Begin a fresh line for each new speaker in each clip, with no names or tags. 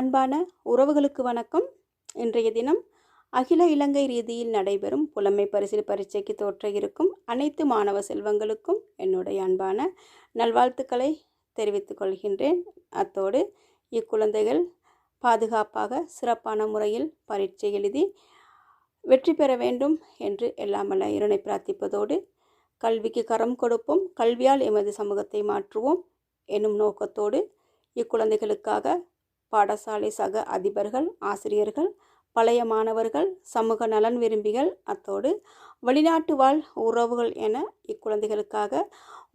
அன்பான உறவுகளுக்கு வணக்கம். இன்றைய தினம் அகில இலங்கை ரீதியில் நடைபெறும் புலமை பரிசில் பரீட்சைக்கு தோற்ற இருக்கும் அனைத்து மாணவ செல்வங்களுக்கும் என்னுடைய அன்பான நல்வாழ்த்துக்களை தெரிவித்துக் கொள்கின்றேன். அத்தோடு இக்குழந்தைகள் பாதுகாப்பாக சிறப்பான முறையில் பரீட்சை எழுதி வெற்றி பெற வேண்டும் என்று எல்லாமல்ல இறைவனை பிரார்த்திப்பதோடு கல்விக்கு கரம் கொடுப்போம். கல்வியால் எமது சமூகத்தை மாற்றுவோம். என்னும் நோக்கத்தோடு இக்குழந்தைகளுக்காக பாடசாலை சக அதிபர்கள் ஆசிரியர்கள் பழைய மாணவர்கள் சமூக நலன் விரும்பிகள் அத்தோடு வெளிநாட்டு வாழ் உறவுகள் என இக்குழந்தைகளுக்காக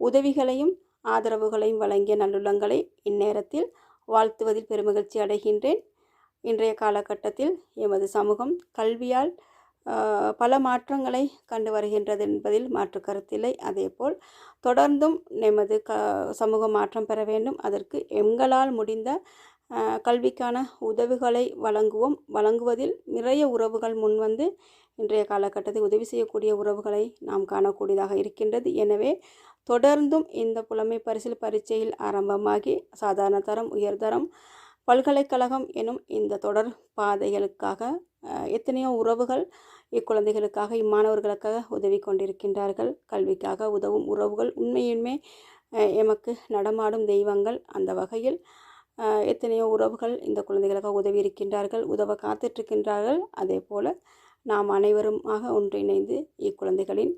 உதவிகளையும் ஆதரவுகளையும் வழங்கிய நல்லுள்ளங்களை இந்நேரத்தில் வாழ்த்துவதில் பெருமகிழ்ச்சி அடைகின்றேன். இன்றைய காலகட்டத்தில் எமது சமூகம் கல்வியால் பல மாற்றங்களை கண்டு வருகின்றது என்பதில் மாற்று கருத்தில்லை. அதேபோல் தொடர்ந்தும் நமது க சமூக மாற்றம் பெற வேண்டும். அதற்கு எங்களால் முடிந்த கல்விக்கான உதவிகளை வழங்குவோம். வழங்குவதில் நிறைய உறவுகள் முன்வந்து இன்றைய காலகட்டத்தில் உதவி செய்யக்கூடிய உறவுகளை நாம் காணக்கூடியதாக இருக்கின்றது. எனவே தொடர்ந்தும் இந்த புலமை பரிசில் பரீட்சையில் ஆரம்பமாகி சாதாரண தரம் உயர்தரம் பல்கலைக்கழகம் எனும் இந்த தொடர் பாதைகளுக்காக எத்தனையோ உறவுகள் இக்குழந்தைகளுக்காக இம்மாணவர்களுக்காக உதவி கொண்டிருக்கின்றார்கள். கல்விக்காக உதவும் உறவுகள் உண்மையுமே எமக்கு நடமாடும் தெய்வங்கள் அந்த வகையில் எத்தனையோ உறவுகள் இந்த குழந்தைகளுக்காக உதவி இருக்கின்றார்கள் உதவ காத்திருக்கின்றார்கள். அதே போல் நாம் அனைவருமாக ஒன்றிணைந்து இக்குழந்தைகளின்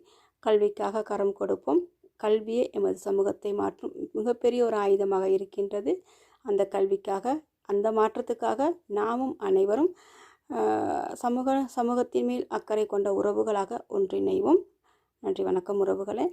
கல்விக்காக கரம் கொடுப்போம். கல்வியே எமது சமூகத்தை மாற்றும் மிகப்பெரிய ஒரு ஆயுதமாக இருக்கின்றது. அந்த கல்விக்காக அந்த மாற்றத்துக்காக நாமும் அனைவரும் சமூக சமூகத்தின் மேல் அக்கறை கொண்ட உறவுகளாக ஒன்றிணைவோம். நன்றி வணக்கம் உறவுகளே.